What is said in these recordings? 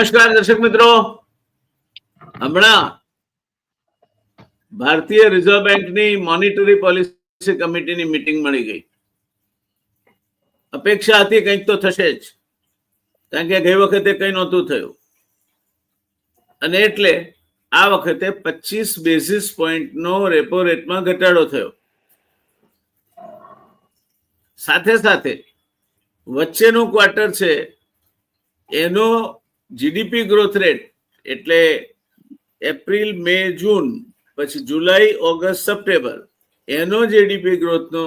નમસ્કાર દર્શક મિત્રો. હમણાં ભારતીય રિઝર્વ બેંકની મોનિટરી પોલિસી કમિટીની મિટિંગ મળી ગઈ. અપેક્ષા હતી કંઈક તો થશે જ, કારણ કે ગઈ વખતે કંઈ નહોતું થયું. અને એટલે આ વખતે પચીસ બેઝિસ પોઈન્ટનો રેપો રેટમાં ઘટાડો થયો. સાથે સાથે વચ્ચેનું ક્વાર્ટર છે, એનો જીડીપી ગ્રોથ રેટ એટલે એપ્રિલ, મે, જૂન, પછી જુલાઈ, ઓગસ્ટ, સપ્ટેમ્બર, એનો જીડીપી ગ્રોથનો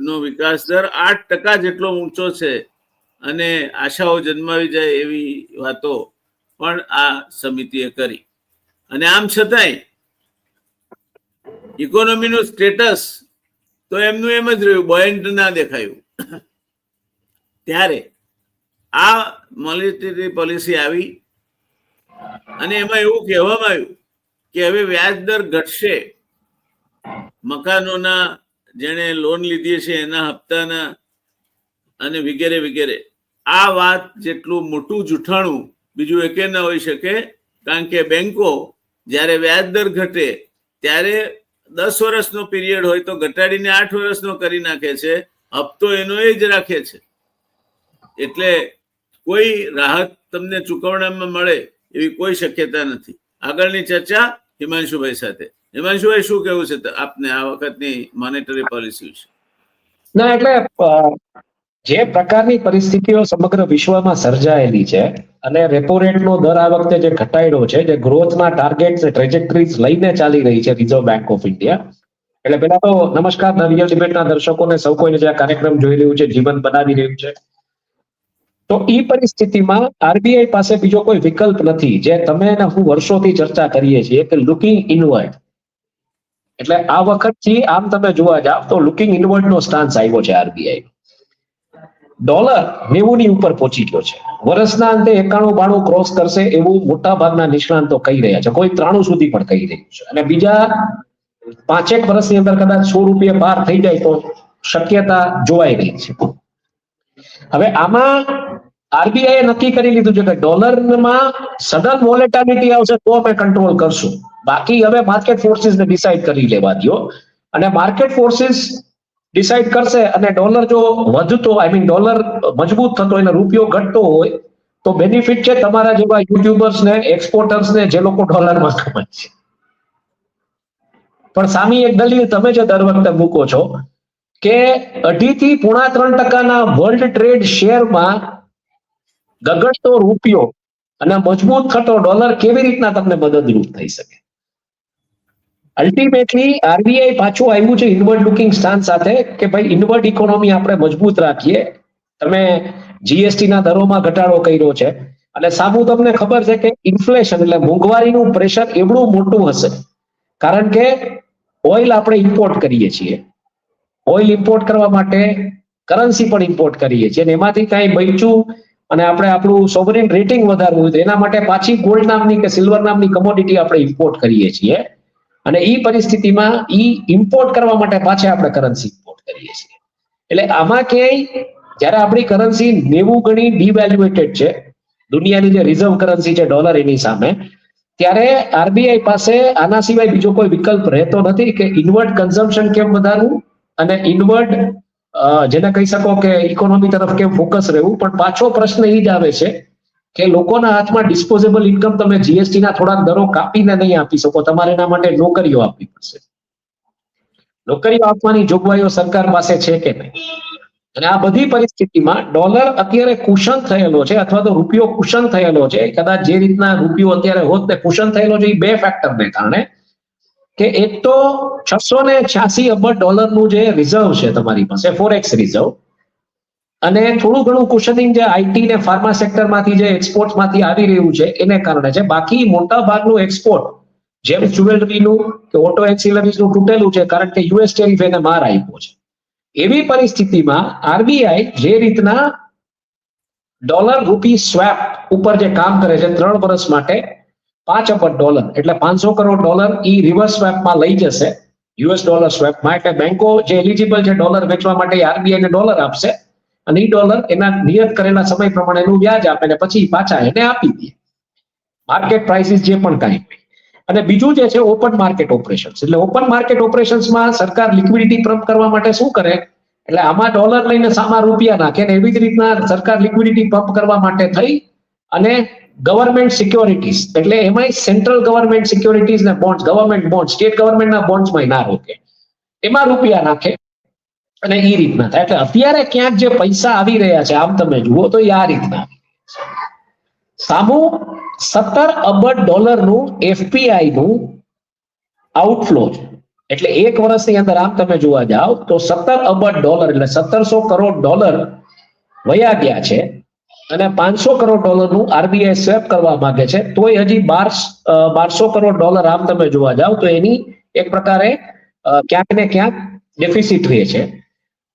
નો વિકાસ દર આઠ ટકા જેટલો ઊંચો છે. અને આશાઓ જન્માવી જાય એવી વાતો પણ આ સમિતિએ કરી. અને આમ છતાંય, ઇકોનોમીનું સ્ટેટસ તો એમનું એમ જ રહ્યું, બોયન્ટ ના દેખાયું. ત્યારે આ મોનિટરી પોલિસી આવી અને એમાં એવું કહેવામાં આવ્યું કે હવે વ્યાજ દર ઘટશે. મકાનોના જેણે લોન લીધી છે એના હપ્તાના અને વગેરે વગેરે. આ વાત જેટલું મોટું જૂઠાણું બીજું એકે ન હોઈ શકે, કારણ કે બેંકો જ્યારે વ્યાજ દર ઘટે ત્યારે દસ વર્ષનો પીરિયડ હોય તો ઘટાડીને આઠ વર્ષનો કરી નાખે છે, હપ્તો એનો એ જ રાખે છે. એટલે કોઈ રાહત તમને ચૂકવણામાં મળે એવી કોઈ શક્યતા નથી. આગળની ચર્ચા હિમાંશુભાઈ સાથે. હિમાંશુભાઈ, શું કેવું છે આપને આ વખતની મોનેટરી પોલિસી વિશે? ના, એટલે જે પ્રકારની પરિસ્થિતિઓ સમગ્ર વિશ્વમાં સર્જાયેલી છે અને રેપો રેટનો દર આ વખતે જે ઘટાડ્યો છે, જે ગ્રોથના ટાર્ગેટ ટ્રેજેક્ટરીઝ લઈને ચાલી રહી છે રિઝર્વ બેંક ઓફ ઇન્ડિયા એટલે પેલા તો નમસ્કાર રિયલ ડિબેટના દર્શકોને સૌ કોઈને જે આ કાર્યક્રમ જોઈ રહ્યું છે, જીવન બનાવી રહ્યું છે તો એ પરિસ્થિતિમાં આરબીઆઈ પાસે બીજો કોઈ વિકલ્પ નથી. જે તમે અને હું વર્ષોથી ચર્ચા કરીએ છીએ કે લુકિંગ ઇનવર્ડ એટલે આ વખતથી આમ તમે જોવા જાવ તો લુકિંગ ઇનવર્ડ નો સ્ટાન્સ આવ્યો છે આરબીઆઈ ડોલર નેવું ની ઉપર પહોંચી ગયો છે. વર્ષના અંતે એકાણું બાણું ક્રોસ કરશે એવું મોટા ભાગના નિષ્ણાંતો કહી રહ્યા છે. કોઈ ત્રાણું સુધી પણ કહી રહ્યું છે. અને બીજા પાંચેક વર્ષની અંદર કદાચ સો રૂપિયા બાર થઈ જાય તો શક્યતા જોવાઈ રહી છે. હવે આમાં આરબીઆઈ નક્કી કરી લીધું છે કે ડોલરમાં સડન વોલેટાલિટી આવશે તો અમે કંટ્રોલ કરશું. બાકી હવે માર્કેટ ફોર્સિસને ડિસાઇડ કરી લેવા દો અને માર્કેટ ફોર્સિસ ડિસાઇડ કરશે અને ડોલર જો વધતો આઈ મીન ડોલર મજબૂત થતો હોય રૂપિયો ઘટતો હોય, તો બેનિફિટ છે તમારા જેવા યુટ્યુબર્સ ને એક્સપોર્ટર્સ ને, જે લોકો ડોલરમાં કમાય છે. પણ સામી એક દલીલ તમે જે દર વખતે મૂકો છો કે અઢી થી પોણા ત્રણ ટકાના વર્લ્ડ ટ્રેડ શેરમાં ગગડતો રૂપિયો અને મજબૂત થતો ડોલર કેવી રીતના તમને મદદરૂપ થઈ શકે? અલ્ટિમેટલી આરબીઆઈ પાછું આવ્યું છે ઇનવર્ડ લુકિંગ સ્ટાન્સ સાથે કે ભાઈ ઇનવર્ડ ઇકોનોમી આપણે મજબૂત રાખીએ. તમે જીએસટી ના દરોમાં ઘટાડો કર્યો છે. અને સામું તમને ખબર છે કે ઇન્ફ્લેશન એટલે મોંઘવારીનું પ્રેશર એવડું મોટું હશે. કારણ કે ઓઇલ આપણે ઇમ્પોર્ટ કરીએ છીએ. ઓઇલ ઇમ્પોર્ટ કરવા માટે કરન્સી પણ ઇમ્પોર્ટ કરીએ છીએ. અને એમાંથી કાંઈ બચ્યું અને આપણે આપણું સોવરિન રેટિંગ વધારવું હોય તો એના માટે પાછી ગોલ્ડ નામની કે સિલ્વર નામની કમોડિટી આપણે ઇમ્પોર્ટ કરીએ છીએ. અને એ પરિસ્થિતિમાં ઈ ઇમ્પોર્ટ કરવા માટે પાછા આપણે કરન્સી ઇમ્પોર્ટ કરીએ છીએ. એટલે આમાં ક્યાંય, જ્યારે આપણી કરન્સી નેવું ગણી ડિવેલ્યુએટેડ છે, દુનિયાની જે રિઝર્વ કરન્સી છે ડોલર એની સામે, ત્યારે આરબીઆઈ પાસે આના સિવાય બીજો કોઈ વિકલ્પ રહેતો નથી કે ઇન્વર્ટ કન્ઝમ્પશન કેમ વધારવું અને ઇનવર્ડ જેને કહી શકો કે ઇકોનોમી તરફ કેમ ફોકસ રહેવું, પણ પાછો પ્રશ્ન એ જ આવે છે કે લોકોના હાથમાં ડિસ્પોઝેબલ ઇન્કમ તમે જીએસટી ના થોડાક દરો કાપીને નહીં આપી શકો, તમારે એના માટે નોકરીઓ આપવી પડશે. નોકરીઓ આપવાની જોગવાઈઓ સરકાર પાસે છે કે નહીં? અને આ બધી પરિસ્થિતિમાં ડોલર અત્યારે કુશન થયેલો છે, અથવા તો રૂપિયો કુશન થયેલો છે, કદાચ જે રીતના રૂપિયો અત્યારે હોત ને કુશન થયેલો છે, એ બે ફેક્ટરને કારણે કે એક તો છસો ને છ્યાસી અબજ ડોલરનું જે રિઝર્વ છે તમારી પાસે ફોરેક્સ રિઝર્વ અને થોડું ઘણું કુશનિંગ જે આઈટી ને ફાર્મા સેક્ટરમાંથી જે એક્સપોર્ટમાંથી આવી રહ્યું છે, એને કારણે છે. બાકી મોટા ભાગનું એક્સપોર્ટ જેમ જ્યુવેલરીનું કે ઓટો એક્સિલરીઝનું તૂટેલું છે, કારણ કે યુએસ ટેરિફ એને માર આપ્યો છે. એવી પરિસ્થિતિમાં આરબીઆઈ જે રીતના ડોલર રૂપી સ્વેપ ઉપર જે કામ કરે છે, ત્રણ વર્ષ માટે પાંચ અબજ ડોલર. એટલે પાંચસો કરોડ ડોલર એ રિવર્સ સ્વેપમાં લઈ જશે. યુએસ ડોલર સ્વેપમાં એટલે બેંકો જે એલિજિબલ છે ડોલર વેચવા માટે આરબીઆઈ ને ડોલર આપશે. અને એ ડોલર એના નિયત કરેલા સમય પ્રમાણે એનું વ્યાજ આપે ને પછી પાછા એને આપી દે. માર્કેટ પ્રાઇસીસ જે પણ કાંઈ હોય. અને બીજું જે છે ઓપન માર્કેટ ઓપરેશન્સ એટલે ઓપન માર્કેટ ઓપરેશન્સમાં સરકાર લિક્વિડિટી પંપ કરવા માટે શું કરે? એટલે આમાં ડોલર લઈને સામા રૂપિયા નાખે ને એવી જ રીતના સરકાર લિક્વિડિટી પંપ કરવા માટે થઈ અને ગવર્મેન્ટ સિક્યોરિટીઝ એટલે એમાંય સેન્ટ્રલ ગવર્મેન્ટ સિક્યોરિટીઝ ને બોન્ડ ગવર્મેન્ટ બોન્ડ સ્ટેટ ગવર્મેન્ટના બોન્ડ્સમાં ના રોકે. એમાં રૂપિયા નાખે અને એ રીતના થાય. એટલે અત્યારે ક્યાંક જે પૈસા આવી રહ્યા છે, આમ તમે જુઓ તો એ આ રીતના. સામુ સત્તર અબજ ડોલરનું એફપીઆઈ નું આઉટફ્લો એટલે એક વર્ષની અંદર આમ તમે જોવા જાઓ તો સત્તર અબજ ડોલર, એટલે સત્તરસો કરોડ ડોલર વયા ગયા છે. અને પાંચસો કરોડ ડોલરનું આરબીઆઈ સ્વેપ કરવા માંગે છે. તોય હજી બાર બારસો કરોડ ડોલર આમ તમે જોવા જાઓ તો એની એક પ્રકારે ક્યાંક ને ક્યાંક ડેફિસિટ રહે છે.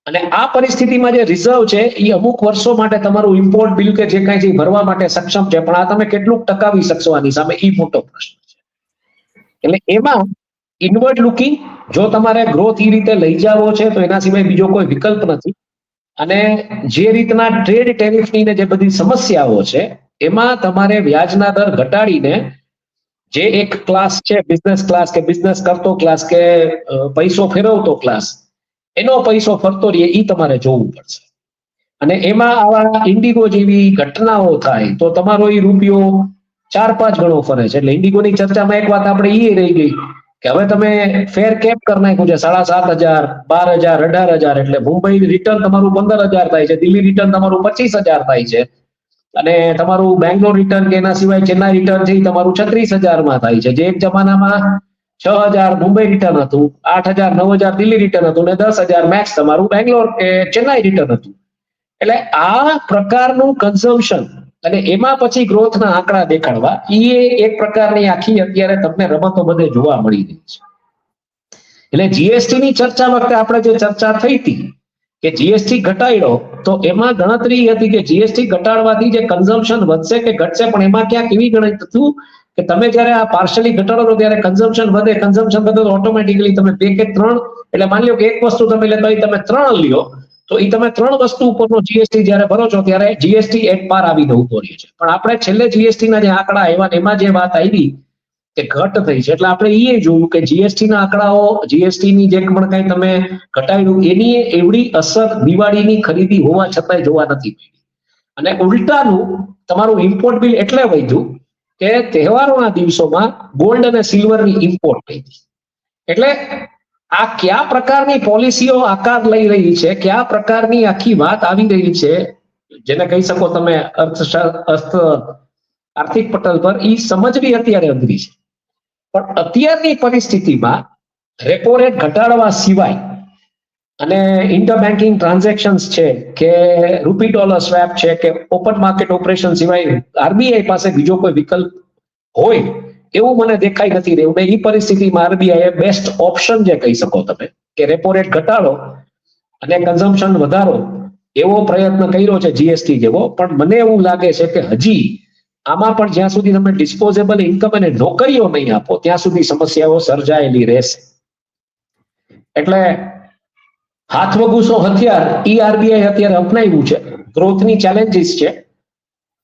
અને આ પરિસ્થિતિમાં જે રિઝર્વ છે એ અમુક વર્ષો માટે તમારું ઇમ્પોર્ટ બિલ કે જે કાંઈ છે ભરવા માટે સક્ષમ છે, પણ આ તમે કેટલું ટકાવી શકશો આની સામે એ મોટો પ્રશ્ન છે. એટલે એમાં ઇનવર્ડ લુકિંગ જો તમારે ગ્રોથ એ રીતે લઈ જાવો છે, તો એના સિવાય બીજો કોઈ વિકલ્પ નથી. અને જે રીતના ટ્રેડ ટેરિફની જે બધી સમસ્યાઓ છે, એમાં તમારે વ્યાજના દર ઘટાડીને જે એક ક્લાસ છે બિઝનેસ ક્લાસ કે બિઝનેસ કરતો ક્લાસ કે પૈસો ફેરવતો ક્લાસ એનો પૈસો ફરતો રહીએ એ તમારે જોવું પડશે. અને એમાં આવા ઇન્ડિગો જેવી ઘટનાઓ થાય, તો તમારો એ રૂપિયો ચાર પાંચ ગણો ફરે છે. એટલે ઇન્ડિગોની ચર્ચામાં એક વાત આપણે એ રહી ગઈ કે હવે તમે ફેર કેપ કરી નાખ્યું છે? સાડા સાત હજાર, બાર હજાર, અઢાર હજાર એટલે મુંબઈ રિટર્ન તમારું પંદર હજાર થાય છે, દિલ્હી રિટર્ન તમારું પચીસ હજાર થાય છે. અને તમારું બેંગ્લોર રિટર્ન કે એના સિવાય ચેન્નાઈ રિટર્ન છે તમારું છત્રીસ હજારમાં થાય છે. જે એક જમાનામાં છ હજાર મુંબઈ રિટર્ન હતું, આઠ હજાર, નવ હજાર દિલ્હી રિટર્ન હતું ને દસ હજાર મેક્સ તમારું બેંગ્લોર કે ચેન્નાઈ રિટર્ન હતું. એટલે આ પ્રકારનું કન્ઝમ્પશન અને એમાં પછી ગ્રોથના આંકડા દેખાડવા એ એક પ્રકારની આખી અત્યારે તમને રમતો બધે જોવા મળી રહી છે. એટલે જીએસટી ની ચર્ચા વખતે આપણે જે ચર્ચા થઈ હતી કે જીએસટી ઘટાડ્યો, તો એમાં ગણતરી હતી કે જીએસટી ઘટાડવાથી જે કન્ઝમ્પશન વધશે કે ઘટશે, પણ એમાં ક્યાંક એવી ગણિત હતું કે તમે જ્યારે આ પાર્શલી ઘટાડો ત્યારે કન્ઝમ્પશન વધે કન્ઝમ્પશન વધે તો ઓટોમેટિકલી તમે બે કે ત્રણ, એટલે માની લો કે એક વસ્તુ તમે લેતા હોય તમે ત્રણ લ્યો તો એ તમે ત્રણ વસ્તુ ઉપરનો જીએસટી જ્યારે ભરો છો ત્યારે જીએસટી એટ પાર આવીને ઊભો રહે છે. પણ આપણે છેલ્લે જીએસટી ના જે આંકડા આવ્યા એમાં જે વાત આવી કે ઘટ થઈ છે, એટલે આપણે એ જોયું કે જીએસટી ના આંકડાઓ જીએસટી ની જે પણ કઈ તમે ઘટાડ્યું, એની એવડી અસર દિવાળીની ખરીદી હોવા છતાંય જોવા નથી મળી. અને ઉલટાનું તમારું ઇમ્પોર્ટ બિલ એટલે વધ્યું કે તહેવારોના દિવસોમાં ગોલ્ડ અને સિલ્વરની ઇમ્પોર્ટ થઈ હતી એટલે આ કયા પ્રકારની પોલિસીઓ આકાર લઈ રહી છે? કયા પ્રકારની આખી વાત આવી રહી છે? જેને કહી શકો તમે અર્થશાસ્ત્ર અર્થ આર્થિક પટલ પર એ સમજવી અત્યારે અઘરી છે. પણ અત્યારની પરિસ્થિતિમાં રેપો રેટ ઘટાડવા સિવાય અને ઇન્ટર બેન્કિંગ ટ્રાન્ઝેક્શન્સ છે કે રૂપી ડોલર સ્વેપ છે કે ઓપન માર્કેટ ઓપરેશન સિવાય આરબીઆઈ પાસે બીજો કોઈ વિકલ્પ હોય એવું મને દેખાઈ નથી રહ્યું. ને એ પરિસ્થિતિમાં આરબીઆઈ બેસ્ટ ઓપ્શન જે કહી શકો તમે, કે રેપો રેટ ઘટાડો અને કન્ઝમ્પશન વધારો એવો પ્રયત્ન કર્યો છે જીએસટી જેવો. પણ મને એવું લાગે છે કે હજી આમાં પણ જ્યાં સુધી તમે ડિસ્પોઝેબલ ઇન્કમ અને નોકરીઓ નહીં આપો, ત્યાં સુધી સમસ્યાઓ સર્જાયેલી રહેશે. એટલે હાથ વગુસો હથિયાર ઈ આરબીઆઈ અત્યારે અપનાવ્યું છે. ગ્રોથની ચેલેન્જીસ છે.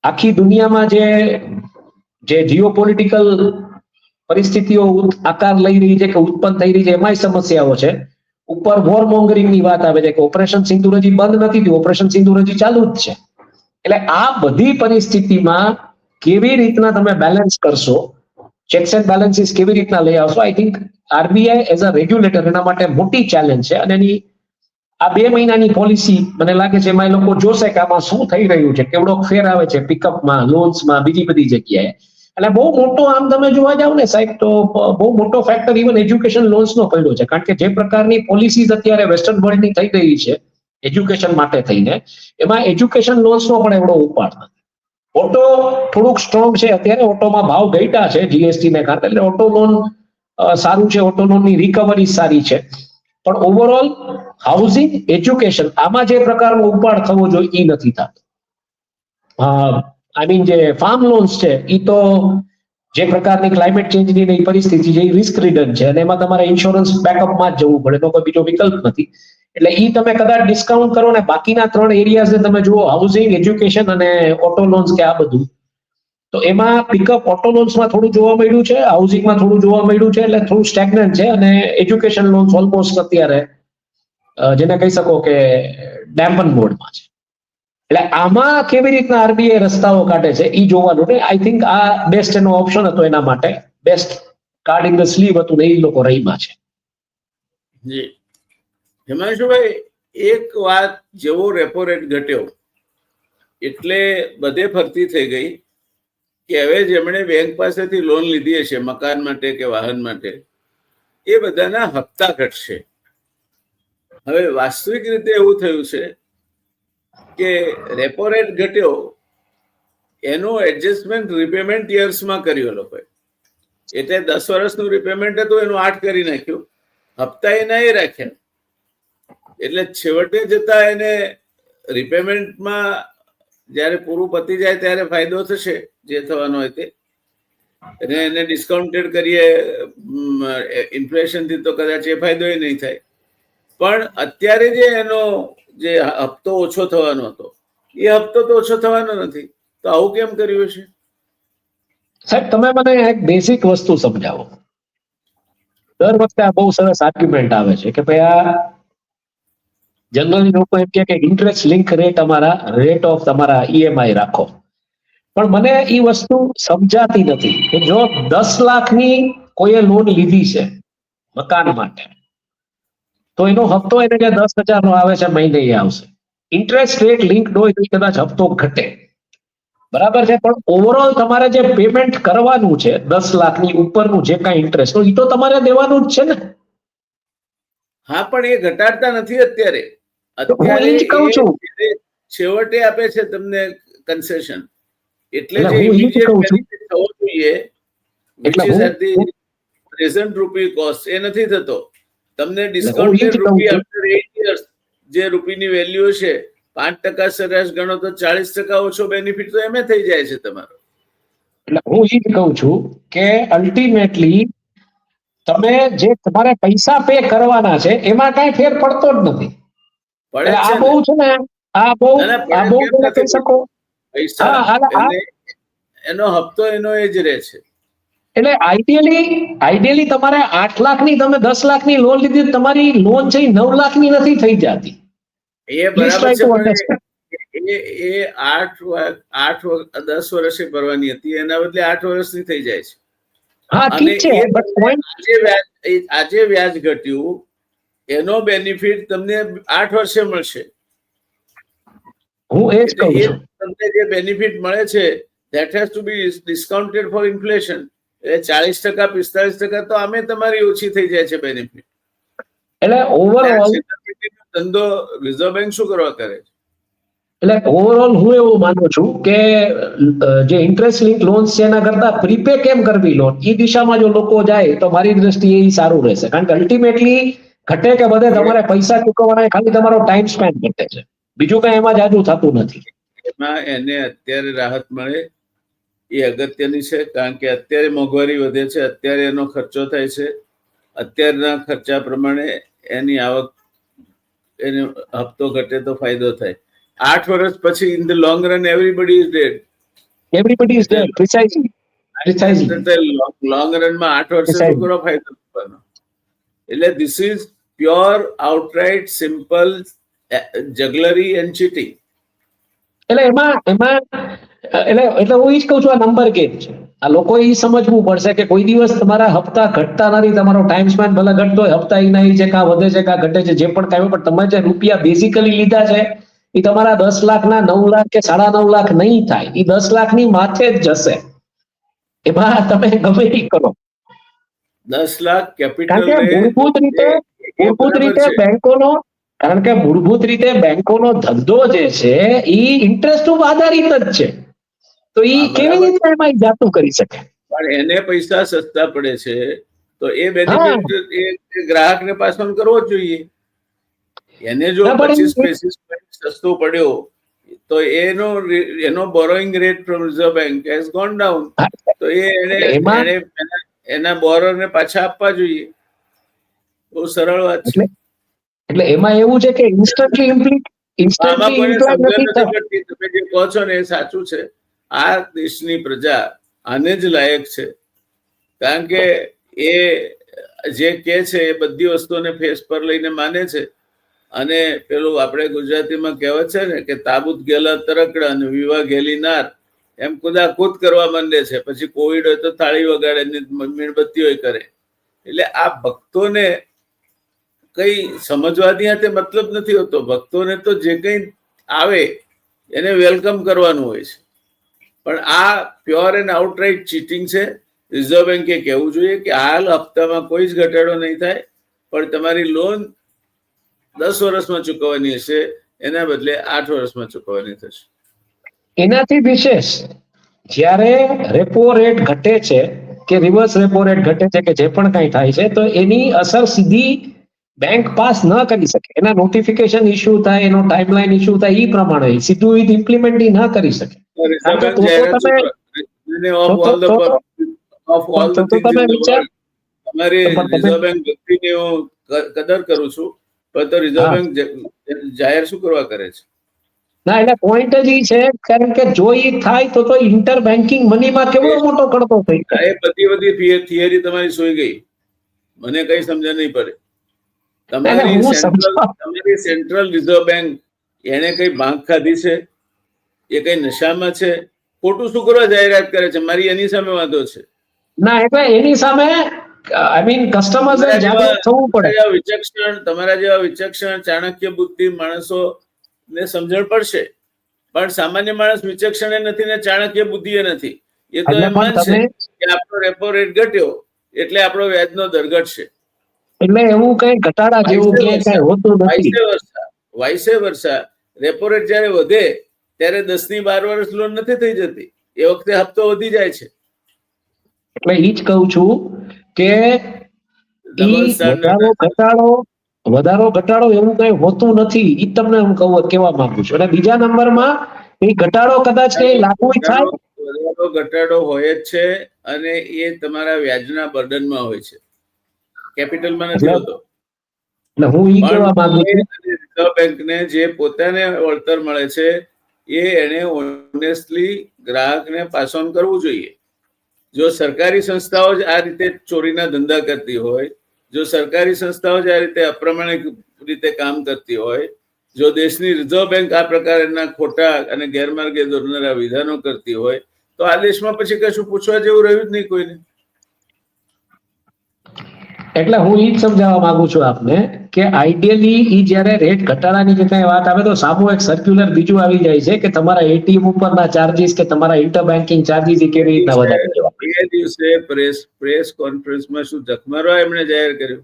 આખી દુનિયામાં જે જે જીઓપોલિટિકલ પરિસ્થિતિઓ આકાર લઈ રહી છે કે ઉત્પન્ન થઈ રહી છે, એમાંય સમસ્યાઓ છે. ઉપર વોર મોંગરિંગની વાત આવે છે કે ઓપરેશન સિંધુરજી બંધ નથી થયું, ઓપરેશન સિંધુરજી ચાલુ જ છે. એટલે આ બધી પરિસ્થિતિમાં કેવી રીતના તમે બેલેન્સ કરશો ચેક્સ એન્ડ બેલેન્સીસ કેવી રીતના લઈ આવશો I think RBI as a regulator એના માટે મોટી ચેલેન્જ છે. અને એની આ બે મહિનાની પોલિસી મને લાગે છે એમાં એ લોકો જોશે કે આમાં શું થઈ રહ્યું છે, કેવડો ફેર આવે છે પિકઅપમાં લોન્સમાં બીજી બધી જગ્યાએ. એટલે બહુ મોટો આમ તમે જોવા જાવ ને સાહેબ, તો બહુ મોટો ફેક્ટર ઇવન એજ્યુકેશન લોન્સનો પડ્યો છે. કારણ કે જે પ્રકારની પોલિસીઝ અત્યારે વેસ્ટર્ન વર્લ્ડની થઈ ગઈ છે એજ્યુકેશન માટે થઈને, એમાં એજ્યુકેશન લોન્સનો પણ એવડો ઉપાડ નથી. ઓટો થોડુંક સ્ટ્રોંગ છે. અત્યારે ઓટોમાં ભાવ ઘટ્યા છે જીએસટી ને કારણે. એટલે ઓટો લોન સારું છે. ઓટો લોનની રિકવરી સારી છે. પણ ઓવરઓલ હાઉસિંગ એજ્યુકેશન આમાં જે પ્રકારનો ઉપાડ થવો જોઈએ એ નથી થતો. આઈ મીન જે ફાર્મ લોન્સ છે એ તો જે પ્રકારની ક્લાઇમેટ ચેન્જની ને એ પરિસ્થિતિ છે એ રિસ્ક રિટર્ન છે. અને એમાં તમારે ઇન્સ્યોરન્સ બેકઅપમાં જ જવું પડે, એનો કોઈ બીજો વિકલ્પ નથી. એટલે ઈ તમે કદાચ ડિસ્કાઉન્ટ કરો ને, બાકીના ત્રણ એરિયાઝ તમે જુઓ હાઉસિંગ એજ્યુકેશન અને ઓટો લોન્સ કે આ બધું. તો એમાં પિકઅપ ઓટો લોન્સમાં થોડું જોવા મળ્યું છે હાઉસિંગમાં થોડું જોવા મળ્યું છે, એટલે થોડું સ્ટેગ્નન્ટ છે અને એજ્યુકેશન લોન્સ ઓલમોસ્ટ અત્યારે જેને કહી શકો કે ડેમ્પન મોડમાં છે. એટલે આમાં કેવી રીતના આરબીઆઈ રસ્તાઓ કાઢે છે એ જોવાનું ને આઈ થિંક આ બેસ્ટ એનો ઓપ્શન હતો એના માટે. Best card in the sleeve હતું ને એ લોકો રહીમાં છે. જી. હિમાંશુભાઈ, એક વાત જેવો રેપો રેટ ઘટ્યો, એટલે બધે ફરતી થઈ ગઈ કે હવે જેમણે બેંક પાસેથી લોન લીધી હશે, મકાન માટે કે વાહન માટે, એ બધાના હપ્તા ઘટશે. હવે વાસ્તવિક રીતે એવું થયું છે કે રેપો રેટ ઘટ્યો, એનું એડજસ્ટમેન્ટ રિપેમેન્ટ યર્સમાં કર્યું લોકોએ. એટલે દસ વર્ષનું રિપેમેન્ટ હતું, એનું આઠ કરી નાખ્યું. હપ્તા એ નહીં રાખ્યા. એટલે છેવટે જતા એને રિપેમેન્ટમાં જ્યારે પૂરું પતી જાય ત્યારે ફાયદો થશે, જે થવાનો હોય તે. અને એને ડિસ્કાઉન્ટેડ કરીએ ઇન્ફ્લેશનથી તો કદાચ એ ફાયદો નહીં થાય. પણ અત્યારે જે એનો જે હપ્તો ઓછો થવાનો હતો, એ હપ્તો તો ઓછો થવાનો નથી. તો આવું કેમ કર્યું છે સાહેબ, તમે મને એક બેઝિક વસ્તુ સમજાવો. દર વખતે આ બહુ સરસ આર્ગ્યુમેન્ટ આવે છે કે ભાઈ આ જનરલી લોકો એમ કે ઇન્ટરેસ્ટ લિંક રેટ અમારા રેટ ઓફ તમારા ઈએમઆઈ રાખો. પણ મને એ વસ્તુ સમજાતી નથી કે જો દસ લાખની કોઈએ લોન લીધી છે મકાન માટે તો એનો હપ્તો એને કે દસ હજાર નો આવે છે મહિને એ આવશે. ઇન્ટરેસ્ટ રેટ લિંક હોય તો કદાચ હપ્તો ઘટે. બરાબર છે? પણ ઓવરઓલ તમારે જે પેમેન્ટ કરવાનું છે દસ લાખની ઉપરનું જે કાંઈ ઇન્ટરેસ્ટ એ તો તમારે દેવાનું જ છે ને. હા પણ એ ઘટાડતા નથી અત્યારે. અત્યારે જ કહું છું. છેવટે આપે છે તમને કન્સેશન એટલે જે ઇમિડિયેટ થવો જોઈએ એટલે પ્રેઝન્ટ રૂપી cost એ નથી થતો. તમને કહું રૂપી આફ્ટર એટ યર્સ જે રૂપીની વેલ્યુ છે પાંચ ટકા સરેરાશ ગણો તો ચાલીસ ટકા ઓછો બેનિફિટ તો એમ થઈ જાય છે તમારો. એટલે હું એ જ કહું છું કે અલ્ટિમેટલી તમે જે તમારે પૈસા પે કરવાના છે એમાં કાંઈ ફેર પડતો જ નથી. પડે આ બહુ છે ને આ બહુ આ બહુ કહી શકો. પૈસા. એનો હપ્તો એનો એ જ રહે છે. એટલે આઈડિયલી આઈડિયલી તમારે આઠ લાખની તમે દસ લાખની લોન લીધી તમારી લોન છે નવ નવ લાખની નથી થઈ જતી. એ બરાબર છે. એ આઠ આઠ દસ વર્ષે ભરવાની હતી એના બદલે આઠ વર્ષની થઈ જાય છે. હા ઠીક છે આજે વ્યાજ આજે વ્યાજ ઘટ્યું એનો બેનિફિટ તમને આઠ વર્ષે મળશે. હું એ જ કહું તમને જે બેનિફિટ મળે છે that has to be discounted for inflation એટલે ચાલીસ ટકા પિસ્તાલીસ ટકા તો આમે તમારી ઓછી થઈ જાય છે બેનિફિટ એટલે ઓવરઓલ ધંધો રિઝર્વ બેંક શું કરવા કરે છે? એટલે ઓવરઓલ હું એવું માનું છું કે જે ઇન્ટરેસ્ટ લિંક લોન્સ છે એના કરતા પ્રીપે કેમ કરવી લોન એ દિશામાં જો લોકો જાય તો મારી દ્રષ્ટિએ એ સારું રહેશે. કારણ કે અલ્ટિમેટલી ઘટે કે બધે તમારે પૈસા ચૂકવવાના ખાલી તમારો ટાઈમ સ્પેન્ડ ઘટે છે. બીજું કઈ એમાં જાજુ થતું નથી. એમાં એને અત્યારે રાહત મળે એ અગત્યની છે કારણ કે અત્યારે મોંઘવારી વધે છે અત્યારે એનો ખર્ચો થાય છે. અત્યારના ખર્ચા પ્રમાણે એની આવક એનો હપ્તો ઘટે તો ફાયદો થાય. આઠ વર્ષ પછી in the long run everybody is dead everybody is dead precisely precisely long રનમાં આઠ વર્ષે. છોકરો ફાયદો થવાનો. એટલે this is pure outright simple jugglery and cheating એટલે એમાં એમાં એટલે એટલે હું એ જ કહું છું આ નંબર ગેમ છે. આ લોકો એ સમજવું પડશે કે કોઈ દિવસ તમારા હપ્તા ઘટતા નથી તમારો ટાઈમ સ્પેન ભલે ઘટતો હોય હપ્તા એ નહીં છે કા વધે છે કા ઘટે છે જે પણ કાંઈ પણ તમે જે રૂપિયા બેઝિકલી લીધા છે એ તમારા દસ લાખના નવ લાખ કે સાડા નવ લાખ નહીં થાય એ દસ લાખની માથે જ જશે. એમાં તમે ગમે એ કરો. દસ લાખ કેપિટલ મૂળભૂત રીતે મૂળભૂત રીતે બેંકોનો કારણ કે મૂળભૂત રીતે બેંકોનો ધંધો જે છે ઈ ઇન્ટરેસ્ટ ઉપર આધારિત જ છે. તો એ કેવી રીતે એમાં જાતું કરી શકે? પણ એને પૈસા સસ્તા પડે છે તો એ બેનિફિટ એ ગ્રાહકને પાસ ઓન કરવો જ જોઈએ. એને જો પચીસ બેસિસ સસ્તો પડ્યો તો એનો એનો borrowing rate from reserve bank has gone down તો એ એને એને બોરોને પાછા આપવા જોઈએ. બહુ સરળ વાત છે. એટલે એમાં એવું છે કે ઇન્સ્ટન્ટલી ઇમ્પ્લિક ઇન્સ્ટન્ટલી ઇમ્પ્લાય નથી તમે જે કહો છો ને એ સાચું છે. આ દેશની પ્રજા આને જ લાયક છે. કારણ કે એ જે કે છે એ બધી વસ્તુને ફેસ પર લઈને માને છે. અને પેલું આપણે ગુજરાતીમાં કહેવત છે ને કે તાબૂત ગેલા તરકડા અને વિવાહ ગેલી નાર એમ કુદાકૂદ કરવા માંડે છે. પછી કોવિડ હોય તો તાળી વગાડે મીણબત્તી હોય કરે. એટલે આ ભક્તોને કઈ સમજવાથી તે મતલબ નથી હોતો. ભક્તોને તો જે કંઈ આવે એને વેલકમ કરવાનું હોય છે. પણ આ પ્યોર એન્ડ આઉટરાઇટ ચીટિંગ છે. રિઝર્વ બેન્કે કહેવું જોઈએ કે હાલ હપ્તામાં કોઈ જ ઘટાડો નહીં થાય, પણ તમારી લોન દસ વર્ષમાં ચૂકવવાની હશે, એના બદલે આઠ વર્ષમાં ચૂકવવાની થશે. એનાથી વિશેષ, જ્યારે રેપો રેટ ઘટે છે, કે રિવર્સ રેપો રેટ ઘટે છે, કે જે પણ કંઈ થાય છે, તો એની અસર સીધી બેંક પાસ ન કરી શકે. એના નોટિફિકેશન ઇસ્યુ થાય, એનો ટાઈમલાઈન ઇસ્યુ થાય એ પ્રમાણે સીધું ઇમ્પ્લિમેન્ટ ન કરી શકે. કદર કરું છું પણ તો રિઝર્વ. જાહેર શું કરવા કરે છે? ના એટલે પોઈન્ટ જ ઈ છે કારણ કે જો એ થાય તો તો ઇન્ટર બેન્કિંગ મનીમાં કેવો મોટો કડતો થઈ એ બધી બધી થિયરી તમારી સોઈ ગઈ. મને કઈ સમજણ નહીં પડે. તમારી સેન્ટ્રલ તમારી સેન્ટ્રલ રિઝર્વ બેન્ક એને કઈ ભાંગ ખાધી છે? એ કઈ નશામાં છે? ખોટું શું કરવા જાહેરાત કરે છે? મારી એની સામે વાંધો છે. ના એટલે એની સામે આઈ મીન કસ્ટમર્સ જાગૃત થવું પડે. વિચક્ષણ તમારા જેવા વિચક્ષણ ચાણક્ય બુદ્ધિ માણસો ને સમજણ પડશે. પણ સામાન્ય માણસ વિચક્ષણ એ નથી ને ચાણક્ય બુદ્ધિ એ નથી. એ તો એમ માનશે કે આપણો રેપો રેટ ઘટ્યો એટલે આપણો વ્યાજનો દર ઘટશે. એટલે એવું કઈ ઘટાડા જેવું વાઇસે કઈ હોતું નથી. વાઇસે વર્ષા રેપો રેટ જ્યારે વધે ત્યારે દસની બાર વર્ષ લોન નથી થઈ જતી. એ વખતે હપ્તો વધી જાય છે. એટલે એ જ કહું છું કે. વધારો ઘટાડો વધારો ઘટાડો એવું કઈ હોતું નથી. એ તમને હું કહું કેવા માંગુ છું. અને બીજા નંબરમાં એ ઘટાડો કદાચ કઈ લાગુ થાય. વધારો ઘટાડો હોય જ છે અને એ તમારા વ્યાજના બર્ડનમાં હોય છે. કેપિટલમાં નથી હોતો. એટલે હું એ કહેવા માંગુ છું રિઝર્વ બેંકને જે પોતાને વળતર મળે છે એ એને ઓનેસ્ટલી ગ્રાહકને પાસ ઓન કરવું જોઈએ. જો સરકારી સંસ્થાઓ જ આ રીતે ચોરીના ધંધા કરતી હોય, જો સરકારી સંસ્થાઓ જ આ રીતે અપ્રમાણિક રીતે કામ કરતી હોય, જો દેશની રિઝર્વ બેંક આ પ્રકારના ખોટા અને ગેરમાર્ગે દોરનારા વિધાનો કરતી હોય, તો આ દેશમાં પછી કશું પૂછવા જેવું રહ્યું જ નહીં કોઈને. એટલે હું એ જ સમજાવવા માંગુ છું આપને કે આઈડિયલી એ જ્યારે રેટ ઘટાડાની જે કઈ વાત આવે તો સામુ એક સર્ક્યુલર બીજું આવી જાય છે કે તમારા એટીએમ ઉપરના ચાર્જીસ કે તમારા ઇન્ટર બેન્કિંગ ચાર્જીસ કેવી રીતના વધારે એ દિવસે પ્રેસ પ્રેસ કોન્ફરન્સમાં શું જખમારવા એમણે જાહેર કર્યું?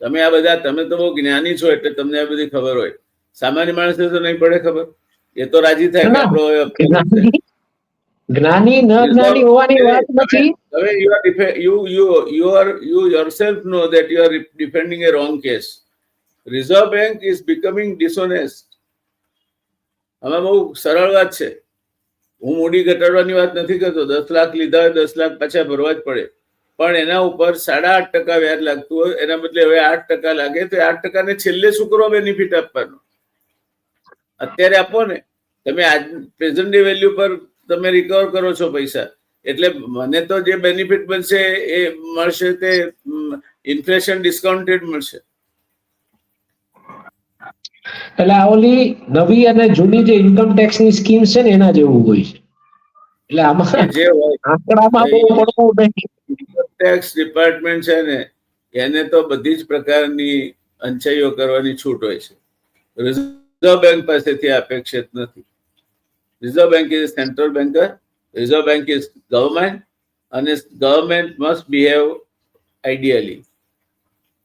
તમે આ બધા તમે તો બહુ જ્ઞાની છો એટલે તમને આ બધી ખબર હોય. સામાન્ય માણસને તો નહીં પડે ખબર. એ તો રાજી થાય આપણો જ્ઞાની ન જ્ઞાની હોવાની વાત નથી. હવે you are you you you are you yourself know that you are defending defending wrong case reserve bank is becoming dishonest. આમાં બહુ સરળ વાત છે. હું મૂડી ઘટાડવાની વાત નથી કરતો. દસ લાખ લીધા હોય દસ લાખ પાછા ભરવા જ પડે. પણ એના ઉપર સાડા આઠ ટકા વ્યાજ લાગતું હોય એના બદલે હવે આઠ ટકા લાગે તો એ આઠ ટકાને છેલ્લે શું કરો બેનિફિટ આપવાનો? અત્યારે આપો ને. તમે આજ પ્રેઝન્ટ ડે વેલ્યુ પર તમે રિકવર કરો છો પૈસા. એટલે મને તો જે બેનિફિટ બનશે એ મળશે તે ઇન્ફ્લેશન ડિસ્કાઉન્ટેડ મળશે. એટલે આ ઓલી નવી અને જૂની જે ઇન્કમ ટેક્સની સ્કીમ છે ને એના જેવું હોય છે. એટલે આમાં જે હોય. આંકડામાં બહુ પડવું નહીં. ટેક્સ ડિપાર્ટમેન્ટ છે ને એને તો બધી જ પ્રકારની અંચાઈઓ કરવાની છૂટ હોય છે. રિઝર્વ બેંક પાસેથી અપેક્ષિત નથી. Reserve bank is central banker reserve bank is government અને ગવર્મેન્ટ મસ્ટ બિહેવ આઈડિયલી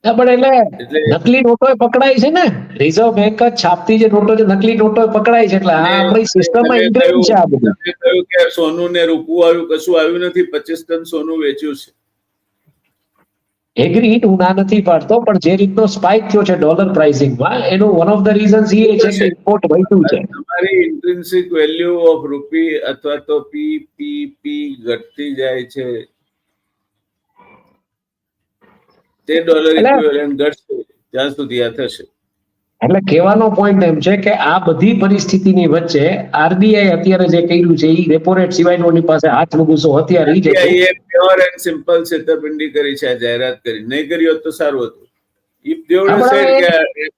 પણ એટલે નકલી નોટો પકડાય છે ને? રિઝર્વ બેંક જ છાપતી જે નોટો છે નકલી નોટો પકડાય છે. એટલે આ આપણી સિસ્ટમમાં ઇન્ટરેસ્ટ છે આ બધું. કહ્યું કે સોનું ને રૂપું આવ્યું કશું આવ્યું નથી. પચીસ ટન સોનું વેચ્યું છે. એગ્રીડ હું ના નથી પાડતો પણ જે રીતનો સ્પાઇક થયો છે ડોલર પ્રાઇસિંગમાં એનું વન ઓફ ધ રીઝન્સ એ છે કે ઇમ્પોર્ટ વધ્યું છે. તમારી ઇન્ટ્રિન્સિક વેલ્યુ ઓફ રૂપી અથવા તો પી પી પી ઘટતી જાય છે. તે ડોલર ઇક્વિવેલન્ટ ઘટશે. ત્યાં સુધી આ થશે. એટલે કહેવાનો પોઈન્ટ એમ છે કે આ બધી પરિસ્થિતિની વચ્ચે આરબીઆઈ અત્યારે જે કર્યું છે એ રેપો રેટ સિવાયનો પાસે હાથ મુગુસો અત્યારે ઈ એ પ્યોર એન્ડ સિમ્પલ છેતરપિંડી કરી છે આ જાહેરાત કરી. નહીં કરી હોત તો સારું હતું. Have આપણે- said કે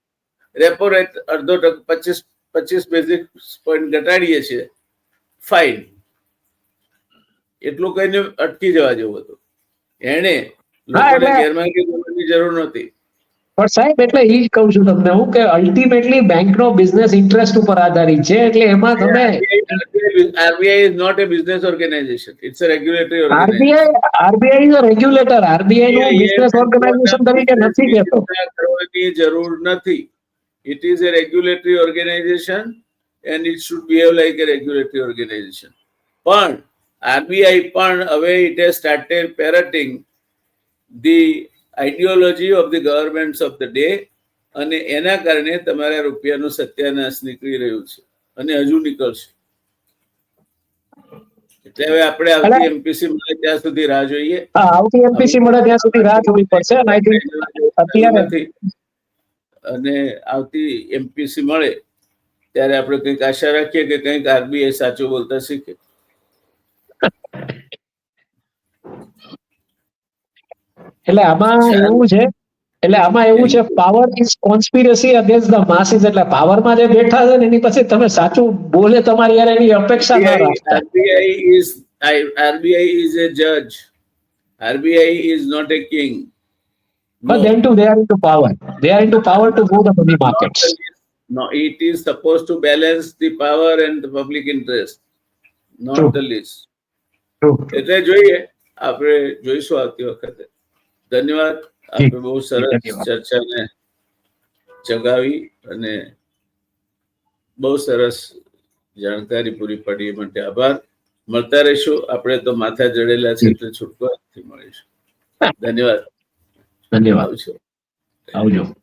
રેપો રેટ અડધો ટકા પચીસ પચીસ બેઝિક પોઈન્ટ ઘટાડીએ છીએ ફાઇન એટલું કહીને અટકી જવા જેવું હતું. એને લોકોને ગેરમાર્ગે જવાની જરૂર નહોતી. પણ સાહેબ એટલે એ જ કહું છું તમને હું કે અલ્ટિમેટલી બેંકનો બિઝનેસ ઇન્ટરેસ્ટ ઉપર આધારિત છે એટલે એમાં તમે RBI is not a business organization it's a regulatory RBI RBI is regulator RBI નું બિઝનેસ ઓર્ગેનાઇઝેશન તરીકે નથી કહેતો. કરવાની જરૂર નથી it is a regulatory organization and it should behave like a regulatory organization પણ આરબીઆઈ પણ હવે it has started parroting the ideology of the government of the day અને એના કારણે તમારા રૂપિયાનો સત્યાનાશ નીકળી રહ્યું છે. અને હજુ નીકળશે. એટલે હવે આપણે આવતી એમપીસી મળે ત્યાં સુધી રાહ જોઈએ. આવતી એમપીસી મળે ત્યાં સુધી રાહ જોવી પડશે અને અત્યારે- નથી. અને આવતી એમપીસી મળે ત્યારે આપણે કંઈક આશા રાખીએ કે કંઈક આરબીઆઈ સાચું બોલતા શીખે. એટલે આમાં એવું છે એટલે આમાં એવું છે power is conspiracy against the masses એટલે પાવરમાં જે બેઠા છે ને એની પછી તમે સાચું બોલે તમારી યાર એની અપેક્ષા ના રાખતા RBI is RBI is a જજ RBI is not a king But then too, they are into power. They are into power to move the money markets. No, it is supposed to balance the power and the public interest, not True. the least. True. એટલે જોઈએ આપણે જોઈશું આવતી વખતે ધન્યવાદ. આપણે બહુ સરસ ચર્ચાને જગાવી અને બહુ સરસ જાણકારી પૂરી પાડી એ માટે આભાર. મળતા રહીશું. આપણે તો માથા જડેલા છે એટલે છૂટકો મળીશું. ધન્યવાદ. ધન્યવાદ. આવજો.